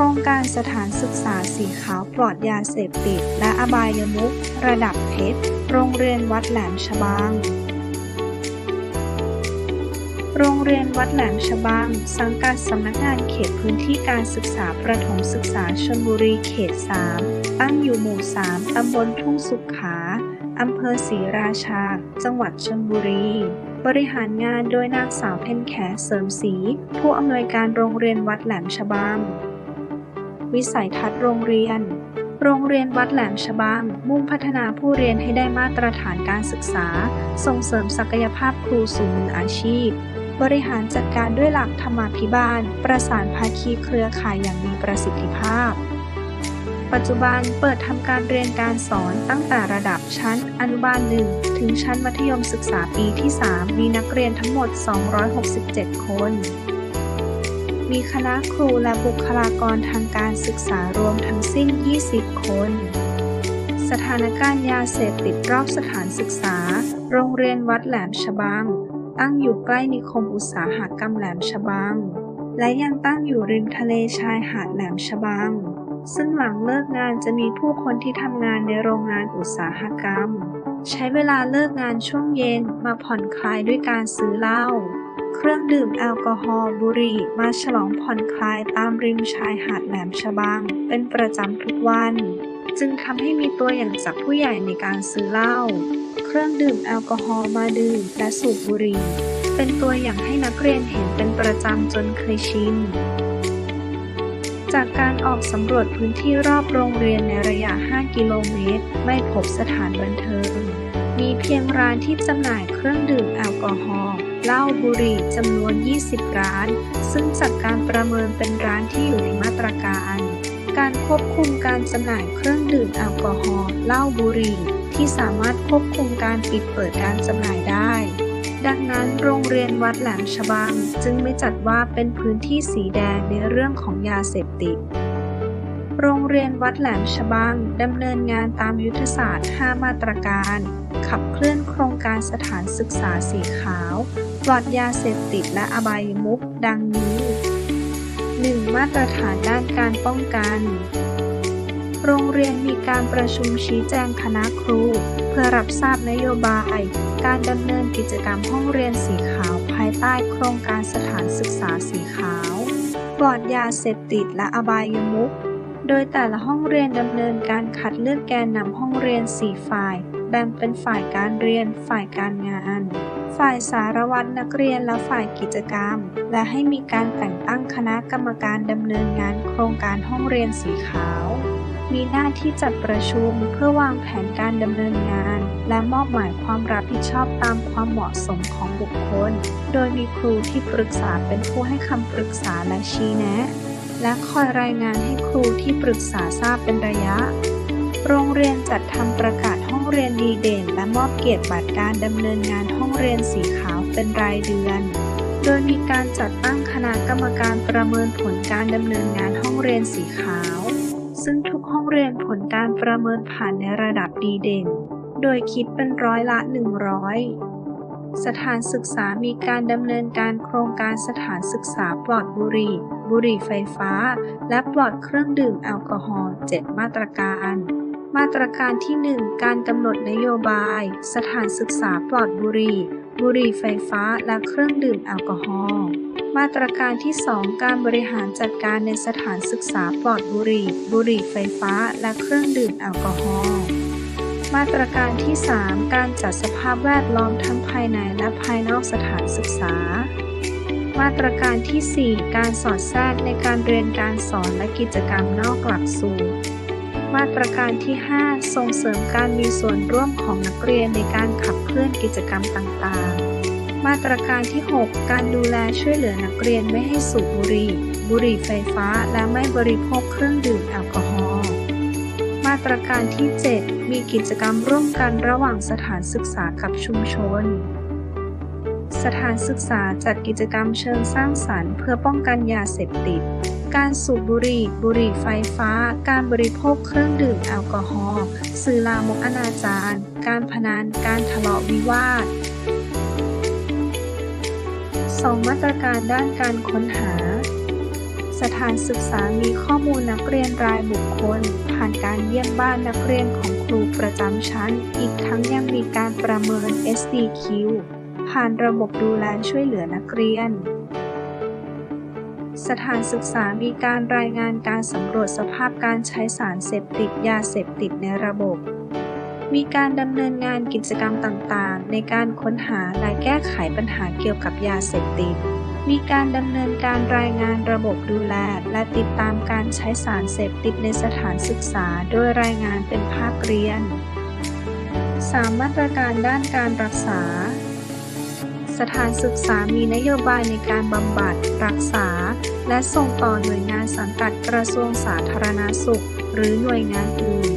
ครงการสถานศึกษาสีขาวปลอดยาเสพติด และอบายมุขระดับเพชร โรงเรียนวัดแหลมฉบัง โรงเรียนวัดแหลมฉบัง สังกัดสำนักงานเขตพื้นที่การศึกษาประถมศึกษาชลบุรีเขต 3 ตั้งอยู่หมู่ 3 ตำบลทุ่งสุขขา อำเภอศรีราชา จังหวัดชลบุรีบริหารงานโดยนางสาวเพ็ญแขเสริมศรีผู้อำนวยการโรงเรียนวัดแหลมฉบัง วิสัยทัศน์โรงเรียน โรงเรียนวัดแหลมฉบัง มุ่งพัฒนาผู้เรียนให้ได้มาตรฐานการศึกษา ส่งเสริมศักยภาพครูสู่มืออาชีพ บริหารจัดการด้วยหลักธรรมาภิบาล ประสานภาคีเครือข่ายอย่างมีประสิทธิภาพ ปัจจุบันเปิดทำการเรียนการสอนตั้งแต่ระดับชั้นอนุบาล 1 ถึงชั้นมัธยมศึกษาปีที่ 3 มีนักเรียนทั้งหมด 267 คน มีคณะครูและบุคลากรทางการศึกษารวมทั้งสิ้น 20 คน สถานการณ์ยาเสพติดรอบสถานศึกษา โรงเรียนวัดแหลมฉบัง ตั้งอยู่ใกล้นิคมอุตสาหกรรมแหลมฉบัง และยังตั้งอยู่ริมทะเลชายหาดแหลมฉบัง ซึ่งหลังเลิกงานจะมีผู้คนที่ทำงานในโรงงานอุตสาหกรรม ใช้เวลาเลิกงานช่วงเย็นมาผ่อนคลายด้วยการซื้อเหล้า เครื่องดื่มแอลกอฮอล์บุหรี่มาฉลองผ่อนคลายตามริมชายหาดแหลมฉบัง เป็นประจำทุกวัน จึงทำให้มีตัวอย่างจากผู้ใหญ่ในการซื้อเหล้าเครื่องดื่มแอลกอฮอล์มาดื่มและสูบบุหรี่เป็นตัวอย่างให้นักเรียนเห็นเป็นประจำจนเคยชินจากการออกสำรวจพื้นที่รอบโรงเรียนในระยะ 5 กิโลเมตร ไม่พบสถานบันเทิง มีเพียงร้านที่จำหน่ายเครื่องดื่มแอลกอฮอล์ เหล้าบุหรี่จำนวน 20 ร้าน ซึ่งจากการประเมินเป็นร้านที่อยู่ในมาตรการ การควบคุมการจำหน่ายเครื่องดื่มแอลกอฮอล์เหล้าบุหรี่ ที่สามารถควบคุมการปิดเปิดการจำหน่ายได้ ดังนั้นโรงเรียนวัดแหลมฉบังจึงไม่จัดว่าเป็นพื้นที่สีแดงในเรื่องของยาเสพติดโรงเรียนวัดแหลมฉบังดำเนินงานตามยุทธศาสตร์ 5 มาตรการ ขับเคลื่อนโครงการสถานศึกษาสีขาว ปลอดยาเสพติดและอบายมุขดังนี้ 1. มาตรฐานด้านการป้องกัน โรงเรียนมีการประชุมชี้แจงคณะครู เพื่อรับทราบนโยบาย การดำเนินกิจกรรมห้องเรียนสีขาวภายใต้โครงการสถานศึกษาสีขาวปลอดยาเสพติดและอบายมุขโดยแต่ละห้องเรียนดำเนินการคัดเลือกแกนนำห้องเรียน 4 ฝ่าย แบ่งเป็นฝ่ายการเรียน ฝ่ายการงาน ฝ่ายสารวัตรนักเรียนและฝ่ายกิจกรรม และให้มีการแต่งตั้งคณะกรรมการดำเนินงานโครงการห้องเรียนสีขาว มีหน้าที่จัดประชุมเพื่อวางแผนการดำเนินงาน และมอบหมายความรับผิดชอบตามความเหมาะสมของบุคคล โดยมีครูที่ปรึกษาเป็นผู้ให้คำปรึกษาและชี้แนะ และคอยรายงานให้ครูที่ปรึกษาทราบเป็นระยะ โรงเรียนจัดทำประกาศ เรียนดีเด่น และมอบเกียรติบัตรการดำเนินงานห้องเรียนสีขาวเป็นรายเดือน โดยมีการจัดตั้งคณะกรรมการประเมินผลการดำเนินงานห้องเรียนสีขาว ซึ่งทุกห้องเรียนผลการประเมินผ่านในระดับดีเด่น โดยคิดเป็นร้อยละ 100 สถานศึกษามีการดำเนินการโครงการสถานศึกษาปลอดบุหรี่ บุหรี่ไฟฟ้า และปลอดเครื่องดื่มแอลกอฮอล์ 7 มาตรการ มาตรการที่ 1 การกำหนดนโยบาย สถานศึกษาปลอดบุหรี่ บุหรี่ไฟฟ้าและเครื่องดื่มแอลกอฮอล์ มาตรการที่ 2 การบริหารจัดการในสถานศึกษาปลอดบุหรี่ บุหรี่ไฟฟ้าและเครื่องดื่มแอลกอฮอล์ มาตรการที่ 3 การจัดสภาพแวดล้อมทั้งภายในและภายนอกสถานศึกษา มาตรการที่ 4 การสอดแทรกในการเรียนการสอนและกิจกรรมนอกหลักสูตร มาตรการที่ 5 ส่งเสริมการมีส่วนร่วมของนักเรียนในการขับเคลื่อนกิจกรรมต่างๆ มาตรการที่ 6 การดูแลช่วยเหลือนักเรียนไม่ให้สูบบุหรี่ บุหรี่ไฟฟ้า และไม่บริโภคเครื่องดื่มแอลกอฮอล์ มาตรการที่ 7 มีกิจกรรมร่วมกันระหว่างสถานศึกษากับชุมชน สถานศึกษาจัดกิจกรรมเชิงสร้างสรรค์ เพื่อป้องกันยาเสพติด การสูบบุหรี่ บุหรี่ไฟฟ้า การบริโภคเครื่องดื่มแอลกอฮอล์ สื่อลามกอนาจาร การพนัน การทะเลาะวิวาท 2 มาตรการด้านการค้นหา สถานศึกษามีข้อมูลนักเรียนรายบุคคล ผ่านการเยี่ยมบ้านนักเรียนของครูประจำชั้น อีกทั้งยังมีการประเมิน SDQ ผ่านระบบดูแลช่วยเหลือนักเรียน สถานศึกษามีการรายงานการสำรวจสภาพการใช้สารเสพติดยาเสพติดในระบบ มีการดำเนินงานกิจกรรมต่างๆ ในการค้นหาและแก้ไขปัญหาเกี่ยวกับยาเสพติด มีการดำเนินการรายงานระบบดูแล และติดตามการใช้สารเสพติดในสถานศึกษา โดยรายงานเป็นภาคเรียน 3. มาตรการด้านการรักษา สถานศึกษามีนโยบายในการบำบัด รักษา และส่งต่อหน่วยงานสังกัดกระทรวงสาธารณสุข หรือหน่วยงานอื่น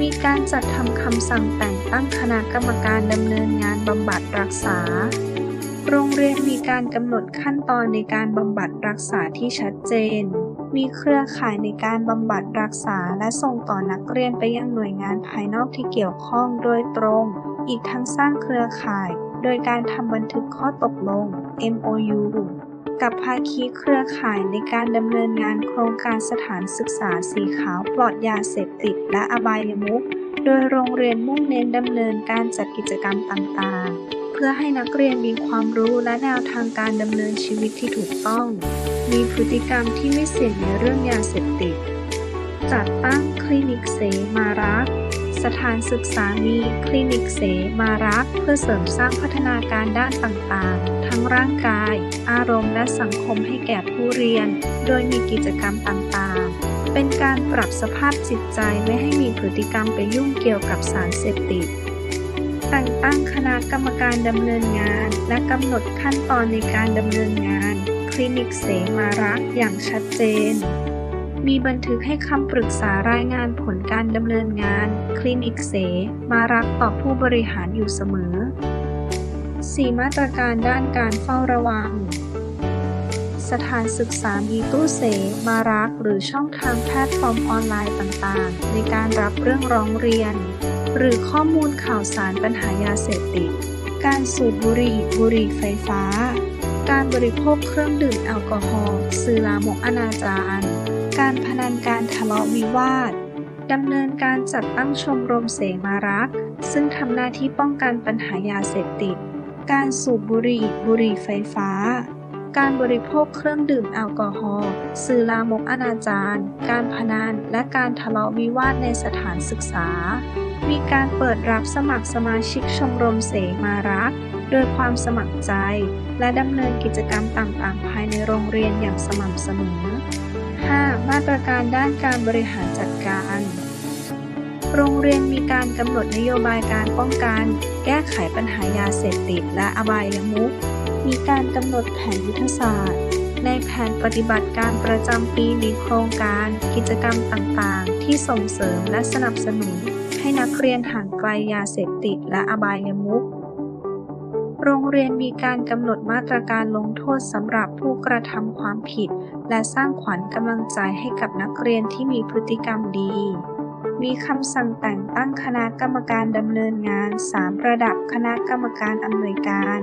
มีการจัดทำคำสั่งแต่งตั้งคณะกรรมการดำเนินงานบำบัดรักษา โรงเรียนมีการกำหนดขั้นตอนในการบำบัดรักษาที่ชัดเจน มีเครือข่ายในการบำบัดรักษาและส่งต่อนักเรียนไปยังหน่วยงานภายนอกที่เกี่ยวข้องโดยตรง อีกทั้งสร้างเครือข่าย โดยการทำบันทึกข้อตกลง MOU กับภาคีเครือข่ายในการดำเนินงานโครงการสถานศึกษาสีขาวปลอดยาเสพติดและอบายมุขโดยโรงเรียนมุ่งเน้นดำเนินการจัดกิจกรรมต่างๆ เพื่อให้นักเรียนมีความรู้และแนวทางการดำเนินชีวิตที่ถูกต้อง มีพฤติกรรมที่ไม่เสี่ยงในเรื่องยาเสพติด จัดตั้งคลินิกเสมารัก สถานศึกษามีคลินิกเสมารัก เพื่อเสริมสร้างพัฒนาการด้านต่างๆ ทั้งร่างกาย อารมณ์และสังคมให้แก่ผู้เรียน โดยมีกิจกรรมต่างๆ เป็นการปรับสภาพจิตใจไม่ให้มีพฤติกรรมไปยุ่งเกี่ยวกับสารเสพติดแต่งตั้งคณะกรรมการดำเนินงาน และกำหนดขั้นตอนในการดำเนินงาน คลินิกเสมารักอย่างชัดเจน มีบันทึกให้คำปรึกษารายงานผลการดำเนินงาน คลินิกเส มารักต่อผู้บริหารอยู่เสมอ 4. มาตรการด้านการเฝ้าระวัง สถานศึกษามีตู้เส มารักหรือช่องทางแพลตฟอร์มออนไลน์ต่างๆ ในการรับเรื่องร้องเรียน หรือข้อมูลข่าวสารปัญหายาเสพติด การสูบบุหรี่บุหรี่ไฟฟ้า การบริโภคเครื่องดื่มแอลกอฮอล์สื่อลามกอนาจาร การพนันการทะเลาะวิวาทดำเนินการจัดตั้งชมรมเสมารักซึ่งทำหน้าที่ป้องกันปัญหายาเสพติด การสูบบุหรี่ บุหรี่ไฟฟ้า การบริโภคเครื่องดื่มแอลกอฮอล์ สื่อลามกอนาจารการพนัน และการทะเลาะวิวาทในสถานศึกษา มีการเปิดรับสมัครสมาชิกชมรมเสมารัก โดยความสมัครใจ และดำเนินกิจกรรมต่างๆ ภายในโรงเรียนอย่างสม่ำเสมอ 5. มาตรการด้านการบริหารจัดการ โรงเรียนมีการกำหนดนโยบายการป้องกัน แก้ไขปัญหายาเสพติดและอบายมุข มีการกำหนดแผนยุทธศาสตร์ ในแผนปฏิบัติการประจำปีมีโครงการ กิจกรรมต่างๆ ที่ส่งเสริมและสนับสนุน ให้นักเรียนห่างไกลยาเสพติดและอบายมุข โรงเรียนมีการกำหนดมาตรการลงโทษสำหรับผู้กระทำความผิด และสร้างขวัญกำลังใจให้กับนักเรียนที่มีพฤติกรรมดี มีคำสั่งแต่งตั้งคณะกรรมการดำเนินงาน 3 ระดับคณะกรรมการอำนวยการ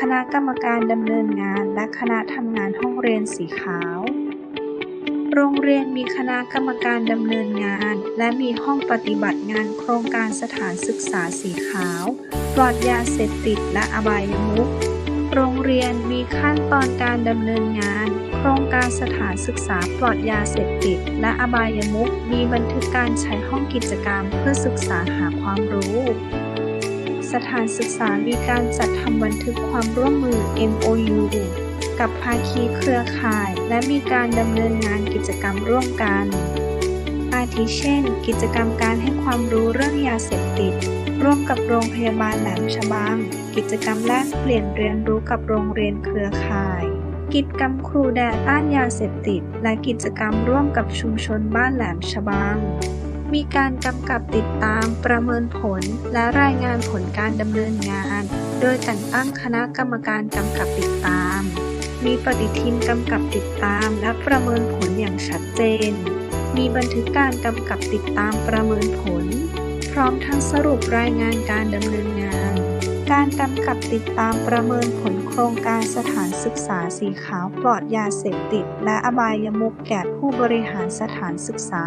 คณะกรรมการดำเนินงาน และคณะทำงานห้องเรียนสีขาว โรงเรียนมีคณะกรรมการดำเนินงาน และมีห้องปฏิบัติงานโครงการสถานศึกษาสีขาว ปลอดยาเสพติดและอบายมุขโรงเรียนมีขั้นตอนการดำเนินงาน โครงการสถานศึกษาปลอดยาเสพติด และอบายมุขมีบันทึกการใช้ห้องกิจกรรมเพื่อศึกษาหาความรู้ สถานศึกษามีการจัดทำบันทึกความร่วมมือ MOU กับภาคีเครือข่าย และมีการดำเนินงานกิจกรรมร่วมกัน อาทิเช่น กิจกรรมการให้ความรู้เรื่องยาเสพติด ร่วมกับโรงพยาบาลแหลมฉบัง กิจกรรมแลกเปลี่ยนเรียนรู้กับโรงเรียนเครือข่าย กิจกรรมครูแดต้านยาเสพติด และกิจกรรมร่วมกับชุมชนบ้านแหลมฉบัง มีการกำกับติดตามประเมินผลและรายงานผลการดำเนินงาน โดยแต่งตั้งคณะกรรมการกำกับติดตาม มีปฏิทินกำกับติดตามและประเมินผลอย่างชัดเจน มีบันทึกการกำกับติดตามประเมินผล พร้อมทั้งสรุปรายงานการดำเนินงาน การกำกับติดตามประเมินผลโครงการสถานศึกษาสีขาวปลอดยาเสพติด และอบายมุกแก่ผู้บริหารสถานศึกษา